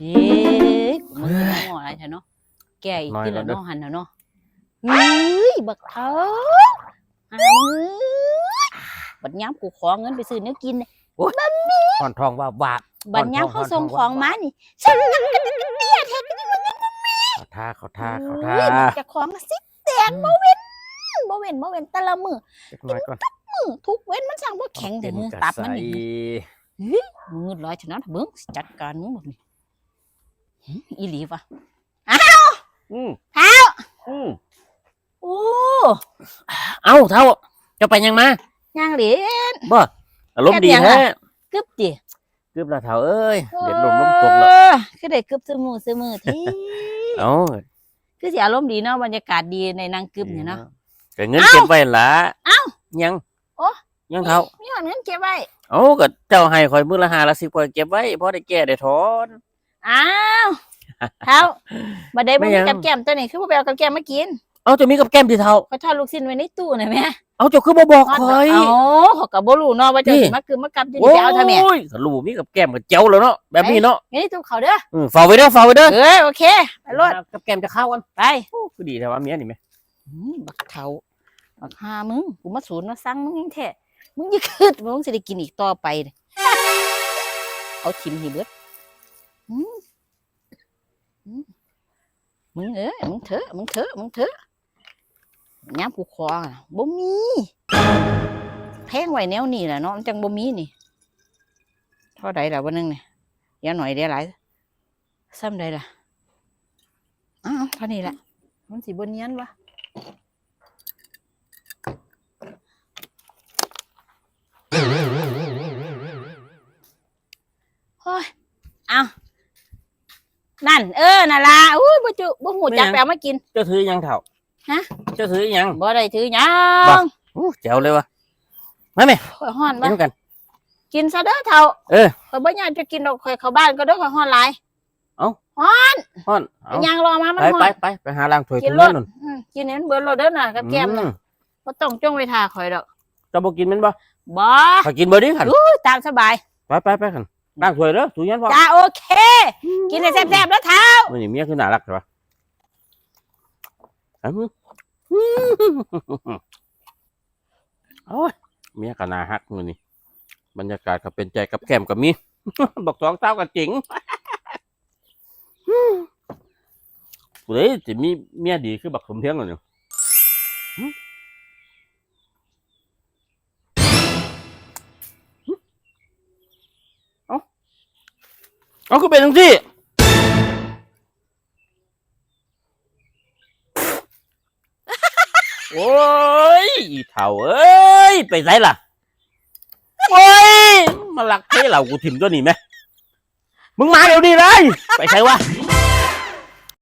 เอ๊ะกูมึงจะมองอะไรเถอะเนาะ แก่อีกทีละเนาะหันเถอะเนาะเฮ้ยบักเท้าหามึงบัดย้ำกูขอเงินไปซื้อเนื้อกินเนี่ยอ่อนทองว่าบาปบัดย้ำอ่อนๆเขาส่งอ่อนๆของมานี่ฉันเขาท่าเขาท่าเขาท่าเฮ้ยบักจะของสิแตกบ่เว้นบ่เว้นบ่เว้นแต่ละมือเล็กน้อยก่อนมือทุกเว้นมันสั่งว่าแข็งแต่มือตับมันนี่ มือลอยฉะนั้นเบิ้งสิจัดการมึงแบบนี้หึอีหลีวะอืมเท้าอืมโอ้เอ้าเท่าเจะไปยังมาย่างเหรียญบ่อารมณ์ดีแค่เพียงแท้อะกึบดิกึบละเท่าเอ้ยเด็ดลมลมตกแล้วเออคือได้กึบซื้อมือซื้อมือที่เอ้าคือสิอารมณ์ดีเนาะบรรยากาศดีในนางกึบเนี่ยเนาะแต่เงินเก็บไว้ละเอ้ายังโอ้ ยังเท่ามีหอนเงินเก็บไว้เอ้าก็เจ้าให้คอยมื้อละห้าละสิบคอยเก็บไว้พอได้แก้ได้ถอนอ้าวเท้าบัดได้ไม่บ่ยัมีงกับแก้มตัวนี้คือบ่ไปเอากับแก้มมากินเอ้าเจะมีกับแก้มที่เท่าเขาทอดลูกชิ้นไว้ในตู้น่ะแม่เอ้าเจ้าคือบ่บอกคอยเอ้าเขาก็บ่รู้เนาะว่าเจะนี่สิมากึบมากับที่โอ้จะเอาทำแม่ยก็รู้มีกับแก้มกับเจ้าแล้วเนาะแบบนี้เนาะอยู่ในตู้เขาเด้ออืมฝากไว้เด้อฝากไว้เด้อเอ้ยโอเคไปรถกับแก้มจะเข้ากันไปโอ้คือดีแต่ว่าเมียนี่ไหมอืมบักเทาบักหามึงกูมาสูนมาสั่งมึงยังแท้ มึงอยิ่าคืดมึงสิได้กินอีกต่อไปเด้เอาทิมให้เบิดอืมอืมมึงเอ้ยมึงเถอะมึงเถอะมึงเถอะย้ำกูคอบ่มี แพงไว้แนวนี้แหละเนาะมันจังบ่มีนี่เท่าใดล่ะวันนึงเนี่ยอย่าหน่อยเดียวหลายซ้ำใดล่ะอ้าวเท่านี้แหละมันสิบนเนียนวะ เฮ้ยเอานั่น เออน่ะล่ะอุ้ยบ่จุบ่หูจักแปลมากิน เจ้าถือยังเถ่าฮะ เจ้าถือยังบ่ได้ถือหยับ่งอู้แจ๋วเลยวะมาไหมข่อยฮ้อนกิบ่นกัน กินซะเด้อเฒ่าเออข่อยบ่อยากจะกินดอกข่อยเข้าบ้านก็เด้อข่อยฮ้อนหลายฮ้อนเอายางรอมามันไปฮ้อไปนไปไปหาล้างถ้วยกิถุนงรเงิสนนู่นอืมกินให้มันเบิดโลดเด้อน่ะกับแก้มอืน่ะมบ่ต้องจ้องไว้ท่าข่อยดอกเจ้าบ่กินแมันบ่บ่ถ้ากินบ่ดีขันอุ้ยตามสบายไปไปไปขัน ล้างถ้วยเด้อถุงเงินพอจ้าโอเค กินให้แซ่บๆแล้วเท้ามื้อนี้เมียคือน่ารักใช่ปะอืมโอ้ยเมียก็น่าฮักมื้อนี้บรรยากาศก็เป็นใจกับแก้มก็มีบอกสองเต้าก็จริงผู้ใดสิมีเมียดีคือบักสมเทียงนั่นอยู่หึหึ เอาก็เป็นจังที่ โอ้ยอีเถ่าเอ้ย ไปไสล่ะ โอ้ย มาหลักเท่เหล่ากูถิ่มตัวนี้ไหมมึงมาเดี๋ยวนี้เลย ไปไสวะ